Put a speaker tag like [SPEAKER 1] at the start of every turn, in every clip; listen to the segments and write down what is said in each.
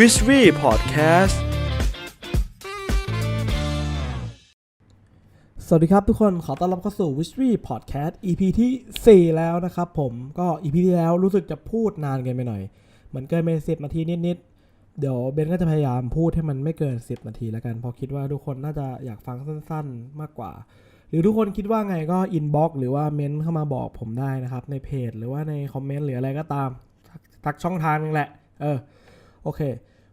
[SPEAKER 1] วิสวีพอดแคสต์
[SPEAKER 2] สวัสดีครับทุกคนขอต้อนรับเข้าสู่ w i s h w y Podcast EP ที่ 4 แล้วนะครับผมก็ EP ที่แล้วรู้สึกจะพูดนานเกินไปหน่อย เหมือนเกินไปสิบนาทีนิดๆ เดี๋ยวเบนก็จะพยายามพูดให้มันไม่เกิน 10 นาทีแล้วกันเพราะคิดว่าทุกคนน่าจะอยากฟังสั้นๆ มากกว่า หรือทุกคนคิดว่าไงก็อินบ็อกหรือว่าเมนเข้ามาบอกผมได้นะครับในเพจ หรือว่าในคอมเมนต์หรืออะไรก็ตามทักช่องทางนึงแหละเออ โอเค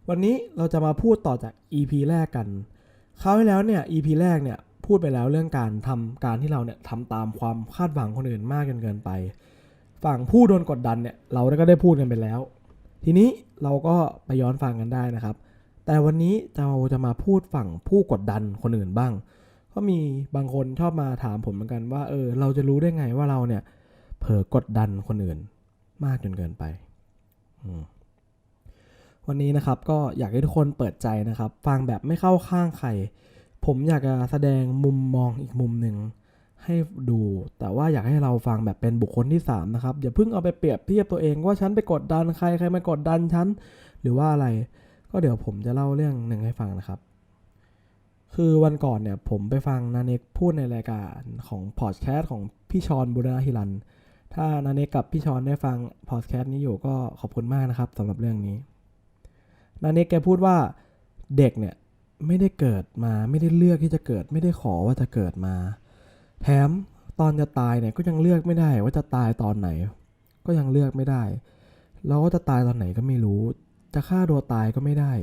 [SPEAKER 2] วันนี้เราจะมาพูดต่อจาก EP แรกกันคราวที่แล้วเนี่ย EP แรกเนี่ยพูดไปแล้วเรื่องการทำการที่เราเนี่ยทำตามความคาดหวังคนอื่นมากจนเกินไป ฝั่งผู้โดนกดดันเนี่ยเราก็ได้พูดกันไปแล้ว ทีนี้เราก็ไปย้อนฟังกันได้นะครับ แต่วันนี้เราจะมาพูดฝั่งผู้กดดันคนอื่นบ้าง ก็มีบางคนชอบมาถามผมเหมือนกันว่าเออเราจะรู้ได้ไงว่าเราเนี่ยเผลอกดดันคนอื่นมากจนเกินไป อืม วันนี้นะครับก็อยากให้ทุกคนเปิดใจนะครับ ฟังแบบไม่เข้าข้างใคร ผมอยากจะแสดงมุมมองอีกมุมหนึ่งให้ดู แต่ว่าอยากให้เราฟังแบบเป็นบุคคลที่ 3 นะครับ อย่าเพิ่งเอาไปเปรียบเทียบตัวเองว่าฉันไปกดดันใครใครมากดดันฉันหรือว่าอะไร ก็เดี๋ยวผมจะเล่าเรื่องหนึ่งให้ฟังนะครับ คือวันก่อนเนี่ยผมไปฟังนาเนกพูดในรายการของพอดแคสต์ของพี่ชอนบุรณะฮิรัน ถ้านาเนกกับพี่ชอนได้ฟังพอดแคสต์นี้อยู่ก็ขอบคุณมากนะครับสำหรับเรื่องนี้ นาเนกแกพูดว่าเด็กเนี่ยไม่ได้เกิดมาไม่ได้เลือกที่จะเกิด ไม่ได้ขอว่าจะเกิดมา แถมตอนจะตายเนี่ยก็ยังเลือกไม่ได้ว่าจะตายตอนไหน ก็ยังเลือกไม่ได้ แล้วก็จะตายตอนไหนก็ไม่รู้ จะฆ่าตัวตายก็ไม่ได้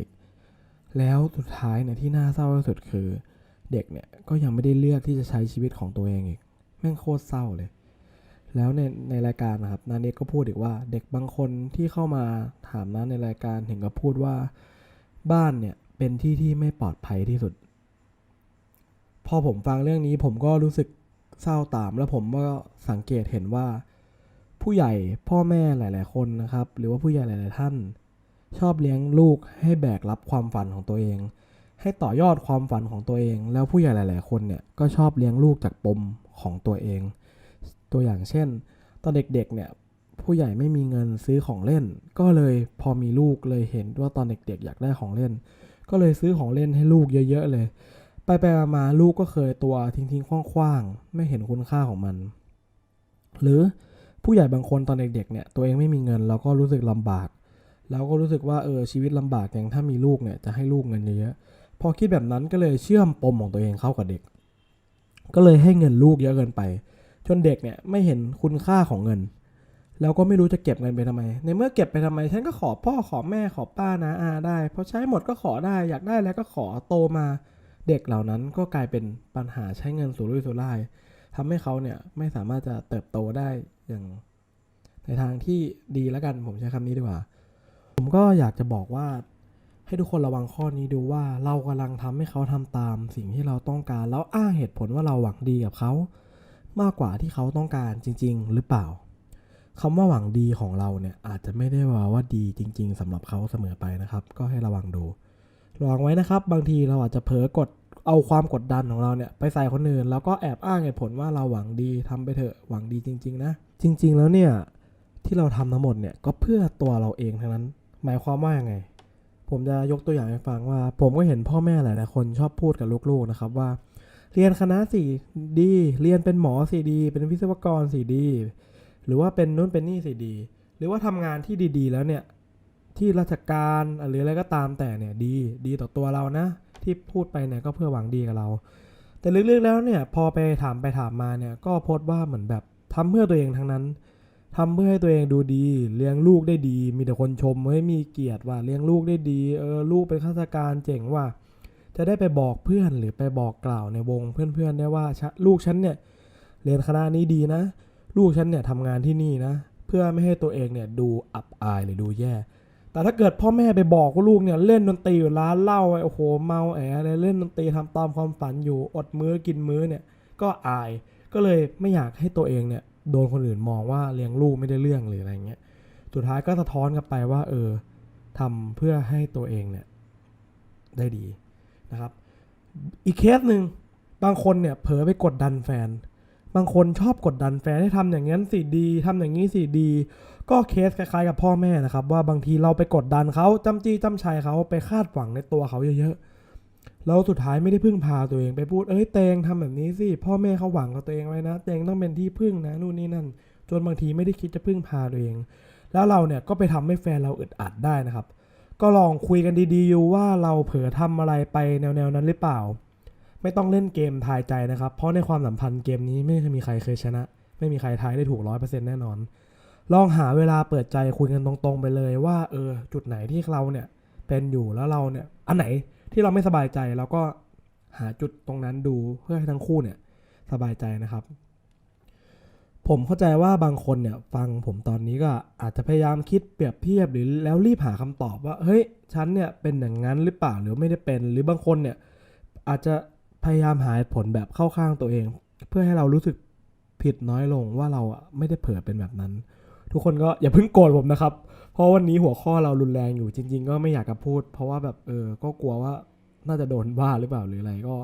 [SPEAKER 2] แล้วสุดท้ายเนี่ยที่น่าเศร้าที่สุดคือ เด็กเนี่ยก็ยังไม่ได้เลือกที่จะใช้ชีวิตของตัวเองอีกแม่งโคตรเศร้าเลย แล้วในในรายการนะครับนาเนกก็พูดอีกว่า เด็กบางคนที่เข้ามาถามนะในรายการถึงกับพูดว่า บ้านเนี่ยเป็นที่ที่ไม่ปลอดภัยที่สุด พอผมฟังเรื่องนี้ผมก็รู้สึกเศร้าตามแล้วผมก็สังเกตเห็นว่า ผู้ใหญ่พ่อแม่หลาย ๆ คนนะครับ หรือว่าผู้ใหญ่หลาย ๆ ท่าน ชอบเลี้ยงลูกให้แบกรับความฝันของตัวเอง ให้ต่อยอดความฝันของตัวเอง แล้วผู้ใหญ่หลาย ๆ คนเนี่ยก็ชอบเลี้ยงลูกจากปมของตัวเอง ตัวอย่างเช่น ตอนเด็กๆ เนี่ยผู้ใหญ่ไม่มีเงินซื้อของเล่น ก็เลยพอมีลูกเลยเห็นว่าตอนเด็กๆ อยากได้ของเล่น ก็เลยซื้อของเล่นให้ลูกเยอะๆเลย ไปไปๆมาๆลูกก็เคยตัวทิ้งๆคว้างๆ ไม่เห็นคุณค่าของมัน หรือผู้ใหญ่บางคนตอนเด็กๆ เนี่ยตัวเองไม่มีเงินแล้วก็รู้สึกลำบากแล้วก็รู้สึกว่าเออชีวิตลำบากอย่างถ้ามีลูกเนี่ยจะให้ลูกเงินเยอะๆพอคิดแบบนั้นก็เลยเชื่อมปมของตัวเองเข้ากับเด็ก ก็เลยให้เงินลูกเยอะเกินไป จนเด็กเนี่ยไม่เห็นคุณค่าของเงิน แล้วก็ไม่รู้จะเก็บเงินไปทำไม ในเมื่อเก็บไปทำไม ฉันก็ขอพ่อขอแม่ขอป้านะอาได้พอใช้หมดก็ขอได้อยากได้แล้วก็ขอโตมาเด็กเหล่านั้นก็กลายเป็นปัญหาใช้เงินสุรุ่ยสุร่ายทำให้เขาเนี่ยไม่สามารถจะเติบโตได้อย่าง ในทางที่ดีแล้วกันผมใช้คำนี้ดีกว่า ผมก็อยากจะบอกว่า ให้ทุกคนระวังข้อนี้ดูว่าเรากำลังทำให้เขาทำตามสิ่งที่เราต้องการ แล้วอ้างเหตุผลว่าเราหวังดีกับเขา มากกว่าที่เขาต้องการจริง ๆ หรือเปล่าคำว่าหวังดีของเราเนี่ยอาจจะไม่ได้ว่าว่าดีจริง ๆสำหรับเขาเสมอไปนะครับ ก็ให้ระวังดูระวังไว้นะครับ บางทีเราอาจจะเผลอกดเอาความกดดันของเราเนี่ยไปใส่คนอื่น แล้วก็แอบอ้างเหตุผลว่าเราหวังดีทำไปเถอะหวังดีจริง ๆ นะ จริง ๆ แล้วเนี่ยที่เราทำทั้งหมดเนี่ยก็เพื่อตัวเราเองทั้งนั้น หมายความว่ายังไง ผมจะยกตัวอย่างให้ฟังว่า ผมก็เห็นพ่อแม่หลายๆคนชอบพูดกับลูกๆนะครับว่า เรียนคณะสี่ดีเรียนเป็นหมอสี่ดี เป็นวิศวกรสี่ดี หรือว่าเป็นนู้นเป็นนี่สี่ดี หรือว่าทำงานที่ดีๆ แล้วเนี่ย ที่ราชการหรืออะไรก็ตามแต่เนี่ยดีดีต่อตัวเรานะ ที่พูดไปเนี่ยก็เพื่อหวังดีกับเรา แต่ลึกๆแล้วเนี่ยพอไปถามไปถามมาเนี่ยก็โพสต์ว่าเหมือนแบบทำเพื่อตัวเองทั้งนั้นทำเพื่อให้ตัวเองดูดี เลี้ยงลูกได้ดี มีแต่คนชมเฮ้ยมีเกียรติว่าเลี้ยงลูกได้ดี เออลูกเป็นข้าราชการเจ๋งว่า จะได้ไปบอกเพื่อนหรือไปบอกกล่าวในวงเพื่อนๆได้ว่าลูกฉันเนี่ยเรียนคณะนี้ดีนะ ลูกฉันเนี่ยทำงานที่นี่นะ เพื่อไม่ให้ตัวเองเนี่ยดูอับอายหรือดูแย่ แต่ถ้าเกิดพ่อแม่ไปบอกว่าลูกเนี่ยเล่นดนตรีอยู่ร้านเหล้าไอ้โอ้โหเมาแออะไรเล่นดนตรีทำตามความฝันอยู่อดมื้อกินมื้อเนี่ยก็อายก็เลยไม่อยากให้ตัวเองเนี่ยโดนคนอื่นมองว่าเลี้ยงลูกไม่ได้เรื่องหรืออะไรเงี้ยสุดท้ายก็สะท้อนกลับไปว่า เออทำเพื่อให้ตัวเองเนี่ยได้ดี นะครับ อีกเคสหนึ่งบางคนเนี่ยเผลอไปกดดันแฟน บางคนชอบกดดันแฟนให้ทำอย่างนั้นสิดีทำอย่างนี้สิดี ก็เคสคล้ายๆกับพ่อแม่นะครับ ว่าบางทีเราไปกดดันเขาจำจี้จำชัยเขาไปคาดหวังในตัวเขาเยอะๆแล้วสุดท้ายไม่ได้พึ่งพาตัวเองไปพูดเอ้ยเตงทำแบบนี้สิพ่อแม่เขาหวังกับตัวเองไว้นะเตงต้องเป็นที่พึ่งนะนู่นนี่นั่น จนบางทีไม่ได้คิดจะพึ่งพาตัวเอง แล้วเราเนี่ยก็ไปทำให้แฟนเราอึดอัดได้นะครับ ก็ลองคุยกันดีๆอยู่ว่าเราเผลอทำอะไรไปแนวๆนั้นหรือเปล่า ไม่ต้องเล่นเกมทายใจนะครับ เพราะในความสัมพันธ์เกมนี้ไม่เคยมีใครเคยชนะ ไม่มีใครทายได้ถูกร้อยเปอร์เซ็นต์แน่นอน ลองหาเวลาเปิดใจคุยกันตรงๆไปเลยว่าเออจุดไหนที่เราเนี่ยเป็นอยู่แล้วเราเนี่ยอันไหนที่เราไม่สบายใจเราก็หาจุดตรงนั้นดูเพื่อให้ทั้งคู่เนี่ยสบายใจนะครับ ผมเข้าใจว่าบางคนเนี่ยฟังผมตอนนี้ก็อาจจะพยายามคิดเปรียบเทียบหรือแล้วรีบหาคำตอบว่าเฮ้ยฉันเนี่ยเป็นอย่างนั้นหรือเปล่าหรือไม่ได้เป็น หรือบางคนเนี่ยอาจจะพยายามหาผลแบบเข้าข้างตัวเอง เพื่อให้เรารู้สึกผิดน้อยลงว่าเราอะไม่ได้เผลอเป็นแบบนั้น ทุกคนก็อย่าเพิ่งโกรธผมนะครับ เพราะวันนี้หัวข้อเรารุนแรงอยู่จริง ๆ ก็ไม่อยากจะพูด เพราะว่าแบบเออก็กลัวว่าน่าจะโดนว่าหรือเปล่าหรืออะไรก็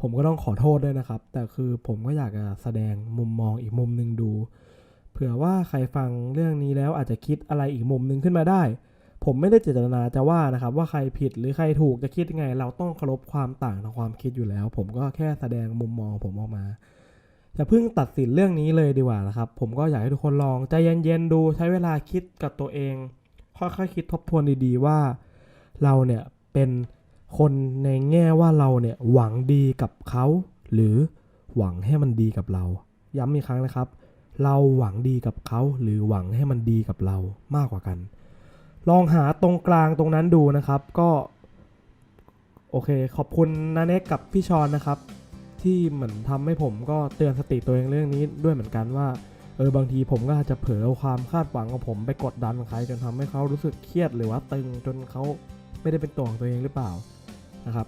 [SPEAKER 2] ผมก็ต้องขอโทษด้วยนะครับ แต่คือผมก็อยากจะแสดงมุมมองอีกมุมหนึ่งดู เผื่อว่าใครฟังเรื่องนี้แล้วอาจจะคิดอะไรอีกมุมหนึ่งขึ้นมาได้ ผมไม่ได้เจตนาจะว่านะครับ ว่าใครผิดหรือใครถูกจะคิดยังไง เราต้องเคารพความต่างทางความคิดอยู่แล้ว ผมก็แค่แสดงมุมมองผมออกมาอย่าเพิ่งตัดสินเรื่องนี้เลยดีกว่านะครับ ผมก็อยากให้ทุกคนลองใจเย็นๆดูใช้เวลาคิดกับตัวเอง ค่อยๆคิดทบทวนดีๆว่า เราเนี่ยเป็น คนในแง่ว่าเราเนี่ยหวังดีกับเขา หรือหวังให้มันดีกับเรา ย้ำอีกครั้งนะครับ เราหวังดีกับเขา หรือหวังให้มันดีกับเรามากกว่ากัน ลองหาตรงกลางตรงนั้นดูนะครับก็โอเค ขอบคุณนาเน็กกับพี่ชอนนะครับ ที่เหมือนทำให้ผมก็เตือนสติตัวเองเรื่องนี้ด้วยเหมือนกันว่าเออบางทีผมก็อาจจะเผลอความคาดหวังของผมไปกดดันใครจนทำให้เขารู้สึกเครียดหรือว่าตึงจนเขาไม่ได้เป็นตัวของตัวเองหรือเปล่า นะครับ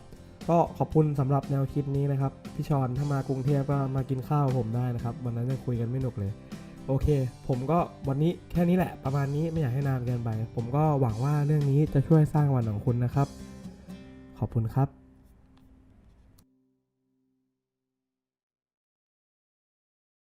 [SPEAKER 2] ก็ขอบคุณสำหรับแนวคิดนี้นะครับ พี่ชอนถ้ามากรุงเทพก็มากินข้าวผมได้นะครับ วันนั้นยังคุยกันไม่หนุกเลย โอเค ผมก็วันนี้แค่นี้แหละ ประมาณนี้ไม่อยากให้นานเกินไป ผมก็หวังว่าเรื่องนี้จะช่วยสร้างวันของคุณนะครับ ขอบคุณครับ